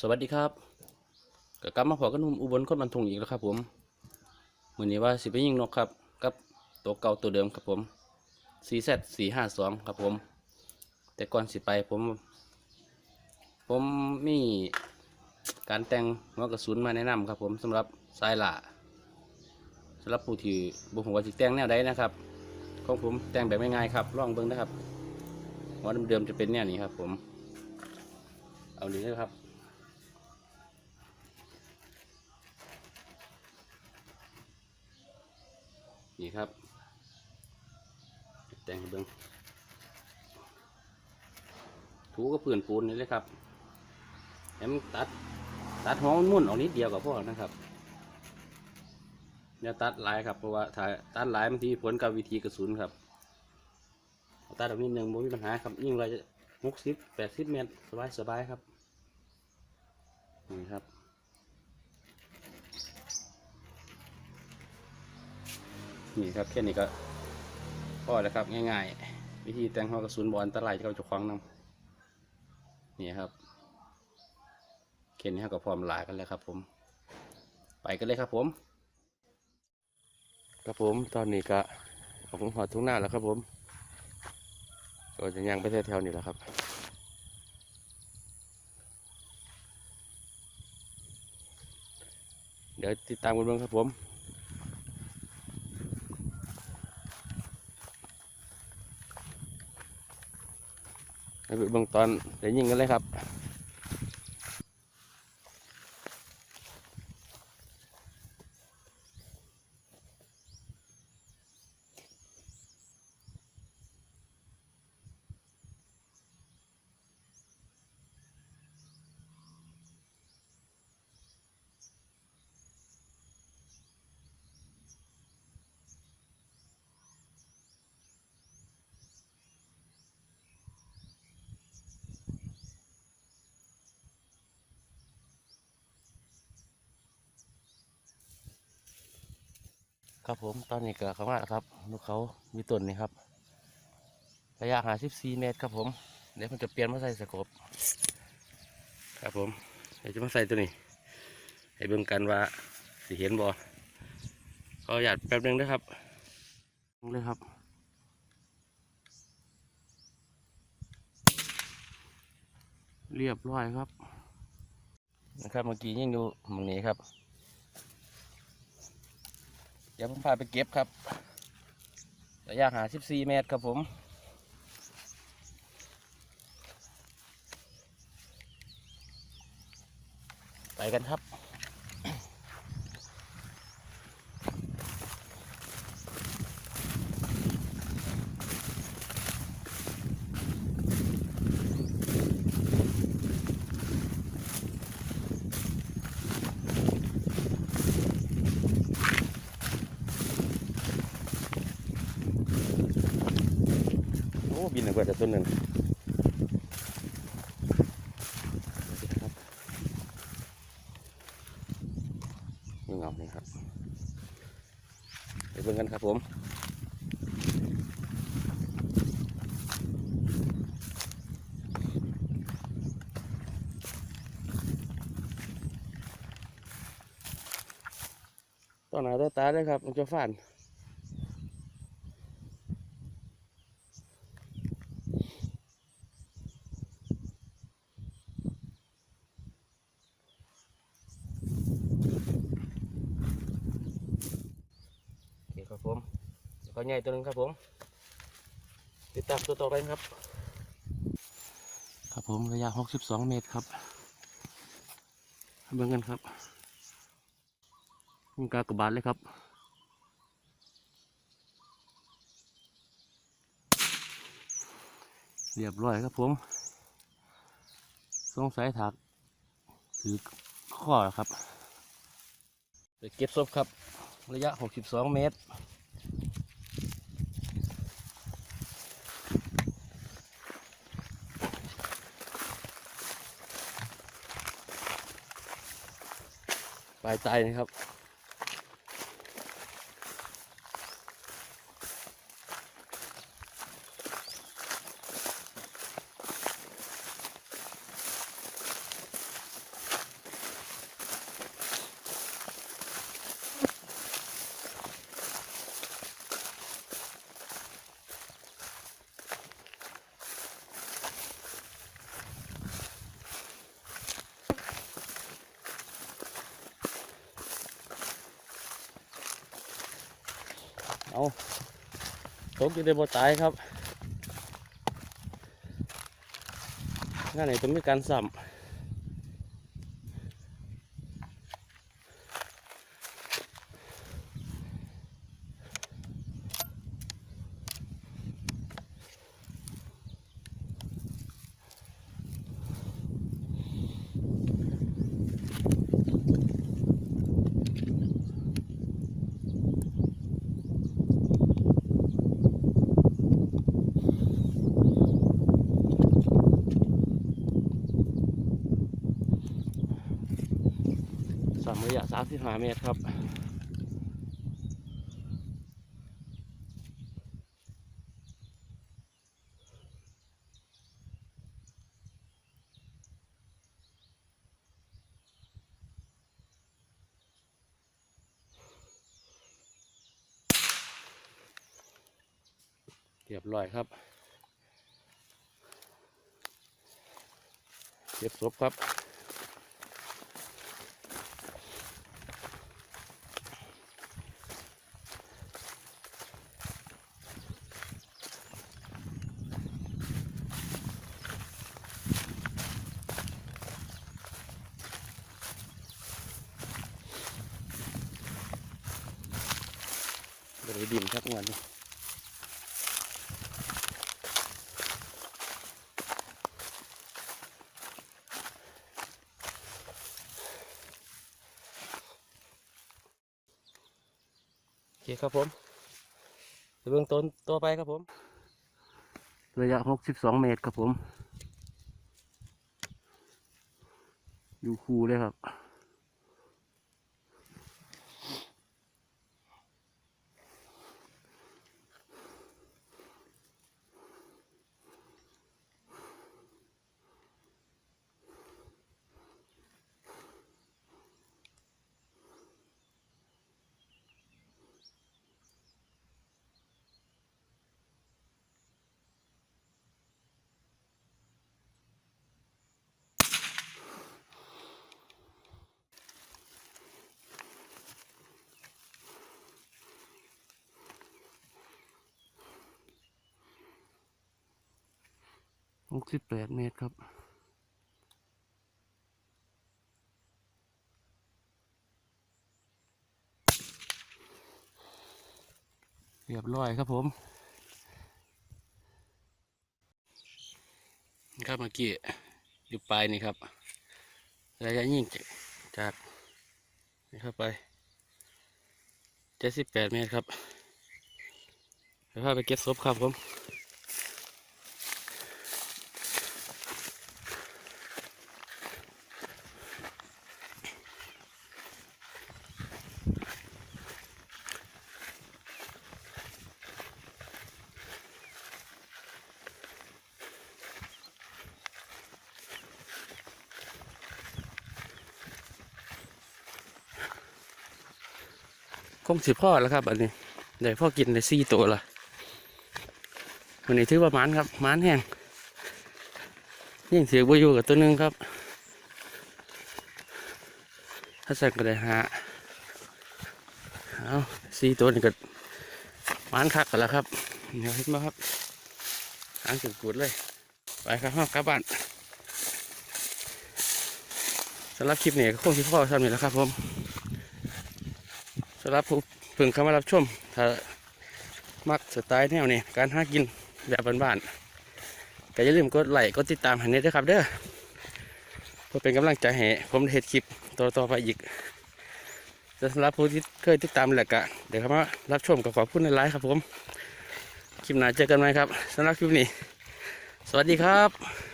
สวัสดีครับก็กลับมาพอกันหนุ่มอุบลคนบันทุงอีกแล้วครับ ผมมือนี้ว่าสิไปยิงนกครับ กับตัวเก่าตัวเดิมครับผม CZ 452ครับผม แต่ก่อนสิไปผม ผมมีการแต่งหัวกระสุนมาแนะนำครับ ผมสำหรับสายหล่าสำหรับผู้ที่บุหัวาสิแต่งแนวใดนะครับของผมแต่งแบบง่ายๆครับลองเบิ่งนะครับหัวเดิมๆจะเป็นแนวนี้ครับ ผม เอาเลยนะครับ นี่ครับ แต่งเบิ้งถูกับพื้นปูนนี่เลยครับแอมตัด ตัดห้องมุ่นออกนิดเดียวกับพ่อนะครับเนี่ยตัดหลายครับเพราะว่าถ้าตัดหลายมันทีผลกับวิธีกระสุนครับตัดแบบนิดนึงไม่มีปัญหาครับยิ่งเราจะหกสิบแปดสิบเมตรสบายสบายครับนี่ครับ นี่ครับแค่นี้ก็พอแล้วครับง่ายๆ วิธีแต่งหัวกระสุนบอลตะไลที่เราจะคว้างนำนี่ครับแค่นี้ก็พร้อมหลายกันแล้วครับ ผม ไปกันเลยครับผม ครับผมตอนนี้ก็ผมหอดทุ่งหน้าแล้วครับ ผมก็จะยังไปแถวๆนี้แหล้วครับเดี๋ยวติดตามกันบ้างครับผม ไปเบิ่งตอนแต่ยิงกันเลยครับ ครับผมตอนนี้ก็เข้ามาแล้วครับนกเขามีต้นนี่ครับ ระยะหา14เมตรครับผม เดี๋ยวผมจะเปลี่ยนมาใส่สกบครับผมเดี๋ยวจะมาใส่ตัวนี้ ให้เบิ่งกันว่าสิเห็นบ่ขอหยาดแป๊บหนึงนะครับเลยครับเรียบร้อยครับ นะครับเมื่อกี้ยิ่งดูตรงนี้ครับ เดี๋ยวผมพาไปเก็บครับระยะหา 14 เมตรครับผมไปกันครับ อ้บินออกมาจากต้นหนึ่งนี่เงานี่ครับไปเบิ่งกันครับผมต้นหนาต้นตาเลยครับมันจะฟัน โอเคครับผม แล้วก็ใหญ่ตัวหนึงครับผม ติดตามตัวต่อไปครับ ครับผมระยะ 62 เมตรครับเบิ่งกันครับมีกากบาทเลยครับเรียบร้อยครับผม สงสัยถักถือข้อแล้วครับไปเก็บศพครับ ระยะ 62 เมตรายใจนะครับ เอาตกอยู่ในบ่อตายครับงานไหนต้องมีการสัมสามสิบห้าเมตรครับ เรียบร้อยครับเก็บศพครับ ดินครับงานนี้โอเคครับผมเบื้องต้นตัวไปครับผม ระยะ 62 เมตรครับผม อยู่คูเลยครับ 68เมตรครับ เรียบร้อยครับผม ครับเมื่อกี้อยู่ปลายนี่ครับ ระยะยิ่งจากนี่เข้าไปเจ็ดสิบแปดเมตรครับเดี๋ยวพาไปเก็บศพครับผม คงสิพ่อแล้วครับอันนี้ได้พ่อกินได้สี่ตัวละวันนี้ถือว่ามันครับมันแห้งยิ่งเสียบุอยู่กับตัวนึงครับ ถ้าใส่ก็ได้หาเอาสี่ตัวนี่ก็มันคักกันแล้วครับเดี๋ยวเห็นไหมครับหางจุดกูดเลย ไปครับห้องกลับบ้านสำหรับคลิปนี้ก็คงสิพ่อทำนี่แหล้วครับผม สำหรับผู้เพิ่งเข้ามารับชมถ้ามักสไตล์แนวนี้การหากินแบบบ้านๆก็อย่าลืมกดไลค์กดติดตามให้ด้วยครับเด้อเพื่อเป็นกำลังใจให้ผมเฮ็ดคลิปต่อๆไปอีกสำหรับผู้ที่เคยติดตามแหละกะเดี๋ยวเข้ามารับชมกับขอบคุณในไลฟ์ครับผม คลิปหน้าเจอกันไหมครับสำหรับคลิปนี้ สวัสดีครับ